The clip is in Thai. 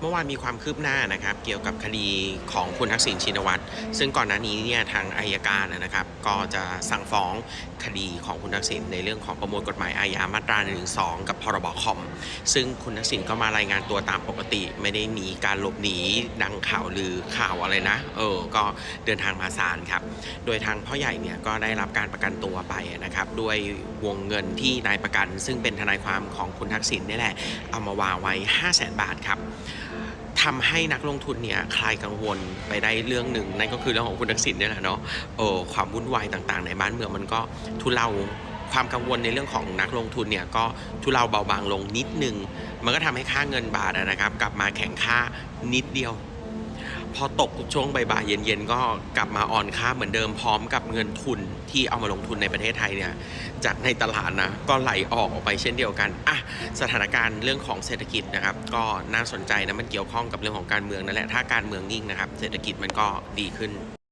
เมื่อวานมีความคืบหน้านะครับ เกี่ยวกับคดีของคุณทักษิณชินวัตรซึ่งก่อนหน้านี้เนี่ยทางอายการนะครับ ก็จะสั่งฟ้องคดีของคุณทักษิณในเรื่องของประมวลกฎหมายอาญามาตรา1นึกับพรบคอม ซึ่งคุณทักษิณก็มารายงานตัวตามปกติ ไม่ได้มีการหลบหนีดังข่าวหรือข่าวอะไรนะ เออ ก็เดินทางมาศาลครับ โดยทางพ่อใหญ่เนี่ยก็ได้รับการประกันตัวไปนะครับ ด้วยวงเงินที่นายประกัน ซึ่งเป็นทนายความของคุณทักษิณนี่แหละเอามาวางไว้ 5 0 0 0 0 0 บาทครับทำให้นักลงทุนเนี่ยคลายกังวลไปได้เรื่องหนึ่งนั่นก็คือเรื่องของคุณทักษิณเนี่ยแหละเนาะเออความวุ่นวายต่างๆ ในบ้านเมืองมันก็ทุเลาความกังวลในเรื่องของนักลงทุนเนี่ยก็ทุเลาเบาบางลงนิดนึง มันก็ทำให้ค่าเงินบาทนะครับ กลับมาแข็งค่านิดเดียว พอตกช่วงบ่ายๆเย็นๆ ก็กลับมาอ่อนค่าเหมือนเดิมพร้อมกับเงินทุนที่เอามาลงทุนในประเทศไทยเนี่ยจากในตลาดนะก็ไหลออกออกไปเช่นเดียวกันอะสถานการณ์เรื่องของเศรษฐกิจนะครับ ก็น่าสนใจนะมันเกี่ยวข้องกับเรื่องของการเมืองนั่นแหละถ้าการเมืองนิ่งนะครับ เศรษฐกิจมันก็ดีขึ้น